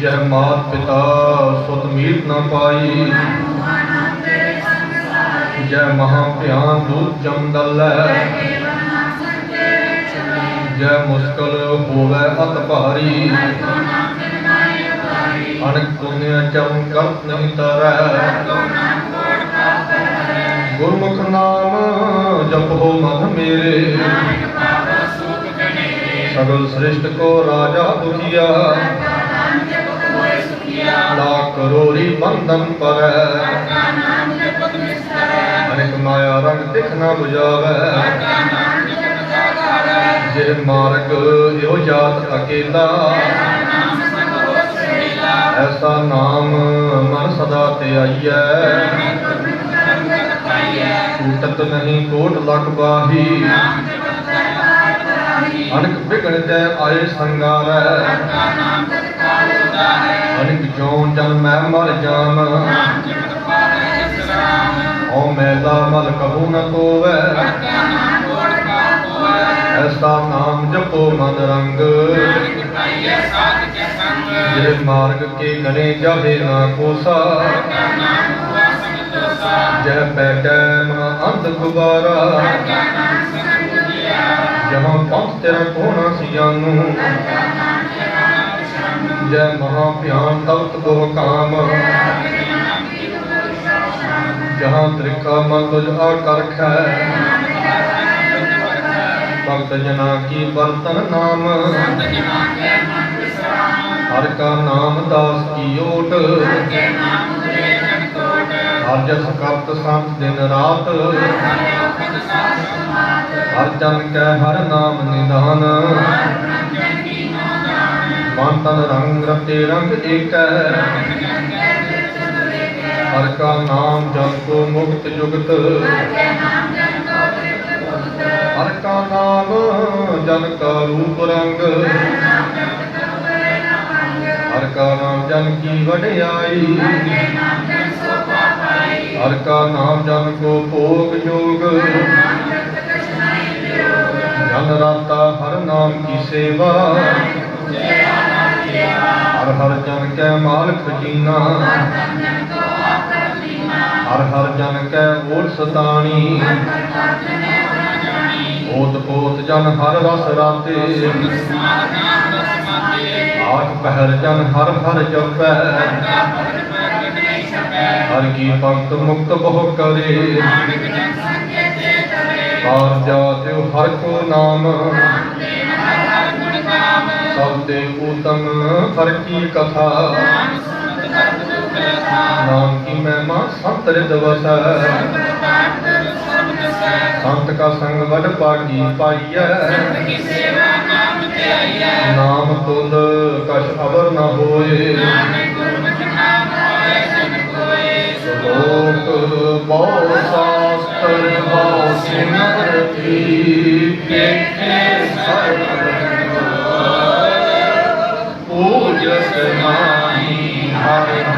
ਜਹ ਮਾਤ ਪਿਤਾ, ਸੁਤ ਮੀਤ ਨ ਪਾਈ। ਜੈ ਮਹਾ ਭਿਆਨ ਦੂਤ ਚੰਦਲੈ ਜੈ ਮੁਸਕਲ ਹੋਵੇ ਅਤ ਭਾਰੀ। ਅਣਕ ਪੁਨਿਆ ਚਰਨ ਕਰਤ ਨਹੀਂ ਤਰੈ। ਗੁਰਮੁਖ ਨਾਮ ਜਪੋ ਮਨ ਮੇਰੇ। ਸਗਲ ਸ੍ਰਿਸ਼ਟ ਕੋ ਰਾਜਾ ਦੁਖੀਆ ਲਾ ਕਰੋਰੀ ਬੰਧਨ ਪਰੈ। ਅਨੇਕ ਮਾਇਆ ਰੰਗ ਦਿਖ ਨਾ 부ਜਾਵੈ ਜੇ ਮਾਰਗ ਇਹੋ ਜਾਤ ਅਕੇਲਾ। ਐਸਾ ਨਾਮ ਮਨ ਸਦਾ ਤੇ ਆਈਐ ਟੂਟਤ ਨਹੀਂ ਕੋਟ ਲਖ ਬਾਹੀ। ਅਨਕ ਵਿਗਣ ਜੈ ਆਏ ਸੰਗਾਰੈ। ਅਨਕ ਜੋ ਜਨ ਮੈਂ ਮਰ ਜਾਮ ਓ ਮੈਲਾ ਮਲ ਕਬੂ ਨ ਕੋਵੈ ਐਸਾ ਨਾਮ ਜਪੋ ਮਨ ਰੰਗ। ਜੇ ਮਾਰਗ ਕੇ ਗਲੇ ਜਾਵੇ ਨਾ ਕੋਸਾ। ਜੈ ਬੈਠੈ ਮਨ ਅੰਧ ਗੁਬਾਰਾ। ਜਹਾਂ ਪੰਥ ਤੇਰਾ ਕੋਣਾ ਸਿਆਨੂੰ ਜੈ ਮਹਾ ਭਿਆਨ ਤਵਤ ਬਹੁ ਕਾਮ। ਜਹਾਂ ਤ੍ਰਿਖਾ ਮਨ ਤੁਝ ਆਕਰਖੈ। ਭਗਤ ਜਨਾ ਕੀ ਬਰਤਨ ਨਾਮ। ਹਰ ਕਾ ਨਾਮ ਦਾਸ ਕੀ ਓਟ। ਹਰ ਜਸ ਕਰਤ ਸੰਤ ਦਿਨ ਰਾਤ। ਹਰ ਜਨ ਕੈ ਹਰ ਨਾਮ ਨਿਦਾਨ ਮਨ ਤਨ ਰੰਗ ਰਤੇ ਰੰਗ ਏਕੈ। ਹਰ ਕਾ ਨਾਮ ਜਨ ਕੋ ਮੁਕਤ ਜੁਗਤ। ਹਰ ਕਾ ਨਾਮ ਜਨ ਕਾ ਰੂਪ ਰੰਗ। ਹਰ ਕਾ ਨਾਮ ਜਨ ਕੀ ਵਡਿਆਈ। ਹਰ ਕਾ ਨਾਮ ਜਨ ਕੋ ਭੋਗ ਜੋਗ। ਜਨ ਰਾਤਾ ਹਰ ਨਾਮ ਕੀ ਸੇਵਾ। ਹਰ ਹਰ ਜਨ ਕੈ ਮਾਲ ਖਜੀਨਾ ਹਰ ਹਰ ਜਨ ਕੈ ਓਟ ਸਤਾਣੀ। ਓਤ ਪੋਤ ਜਨ ਹਰ ਰਸ ਰਾਤੇ। ਆਠ ਪਹਿਰ ਜਨ ਹਰ ਹਰ ਜਪੈ। ਹਰ ਕੀ ਭਗਤ ਮੁਕਤ ਬਹੁ ਕਰੇ। ਹਰ ਜਾਤਿ ਹਰ ਕੋ ਨਾਮ। ਸਭ ਤੇ ਉਤਮ ਹਰ ਕੀ ਕਥਾ। ਨਾਮ ਕੀ ਮਹਿਮਾ ਸੰਤ ਰਿਦ ਵਸੈ। ਸੰਤ ਕਾ ਸੰਗ ਵਡ ਪਾਗੀ ਪਾਈਐ। ਨਾਮ ਤੁਲ ਕਛ ਅਵਰ ਨ ਹੋਏ।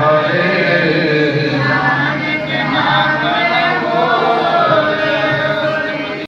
Hare